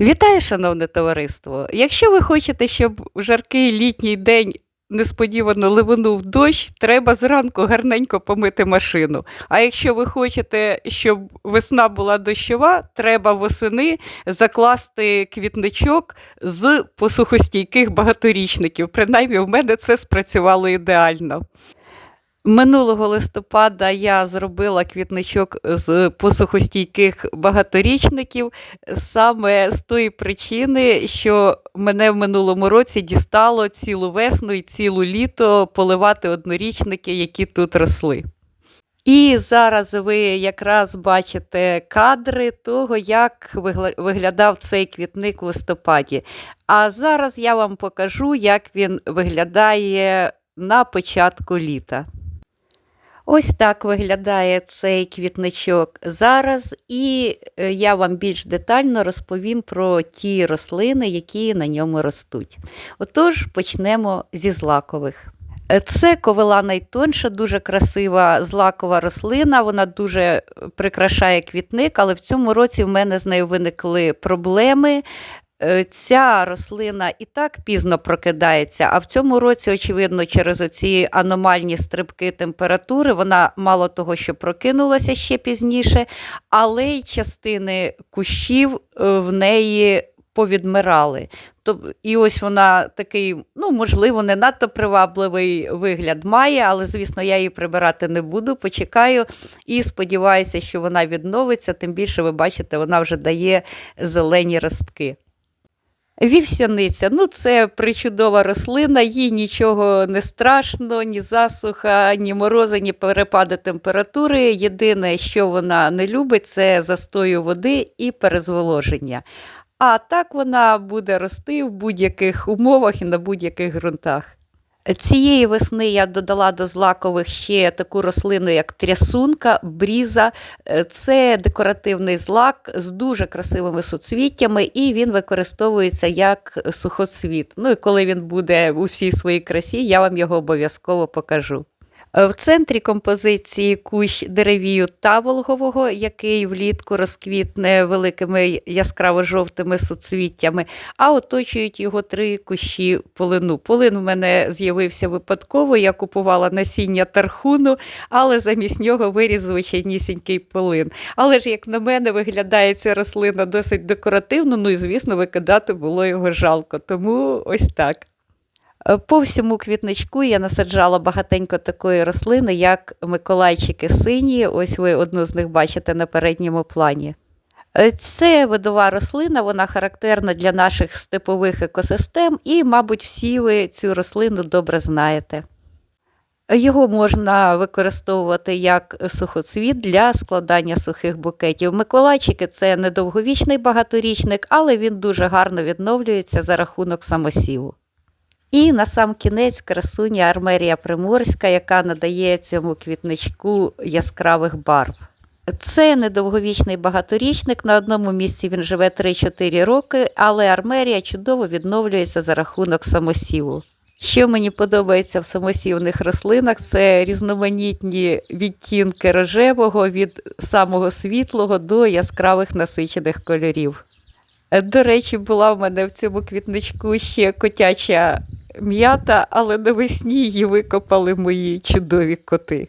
Вітаю, шановне товариство! Якщо ви хочете, щоб жаркий літній день несподівано ливонув дощ, треба зранку гарненько помити машину. А якщо ви хочете, щоб весна була дощова, треба восени закласти квітничок з посухостійких багаторічників. Принаймні, в мене це спрацювало ідеально. Минулого листопада я зробила квітничок з посухостійких багаторічників саме з тої причини, що мене в минулому році дістало цілу весну і цілу літо поливати однорічники, які тут росли. І зараз ви якраз бачите кадри того, як виглядав цей квітник в листопаді. А зараз я вам покажу, як він виглядає на початку літа. Ось так виглядає цей квітничок зараз, і е, я вам більш детально розповім про ті рослини, які на ньому ростуть. Отож, почнемо зі злакових. Е, Це ковила найтонша, дуже красива злакова рослина. Вона дуже е, прикрашає квітник, але в цьому році в мене з нею виникли проблеми. Е, Ця рослина і так пізно прокидається, а в цьому році, очевидно, через оці аномальні стрибки температури, вона мало того, що прокинулася ще пізніше, але й частини кущів е, в неї повідмирали. І ось вона такий, ну, можливо, не надто привабливий вигляд має, але, звісно, я її прибирати не буду, почекаю і сподіваюся, що вона відновиться, тим більше, ви бачите, вона вже дає зелені ростки. Вівсяниця, ну це причудова рослина, їй нічого не страшно, ні засуха, ні морози, ні перепади температури. Єдине, що вона не любить, це застою води і перезволоження. А так вона буде рости в будь-яких умовах і на будь-яких ґрунтах. Цієї весни я додала до злакових ще таку рослину, як трясунка, бріза. Е, Це декоративний злак з дуже красивими суцвіттями, і він використовується як сухоцвіт. Ну і коли він буде у всій своїй красі, я вам його обов'язково покажу. Е, В центрі композиції кущ деревію таволгового, який влітку розквітне великими яскраво-жовтими суцвіттями, а оточують його три кущі полину. Полин в мене з'явився випадково, я купувала насіння тархуну, але замість нього виріс звичайнісінький полин. Але ж, як на мене, виглядає ця рослина досить декоративно, ну і, звісно, викидати було його жалко. Тому ось так. Е, По всьому квітничку я насаджала багатенько такої рослини, як миколайчики сині. Ось ви одну з них бачите на передньому плані. Е, Це видова рослина, вона характерна для наших степових екосистем, і, мабуть, всі ви цю рослину добре знаєте. Його можна використовувати як сухоцвіт для складання сухих букетів. Миколайчики це недовговічний багаторічник, але він дуже гарно відновлюється за рахунок самосіву. І на сам кінець красуня армерія приморська, яка надає цьому квітничку яскравих барв. Це недовговічний багаторічник. На одному місці він живе 3-4 роки, але армерія чудово відновлюється за рахунок самосіву. Що мені подобається в самосівних рослинах, це різноманітні відтінки рожевого від самого світлого до яскравих насичених кольорів. До речі, була в мене в цьому квітничку ще котяча м'ята, але навесні її викопали мої чудові коти.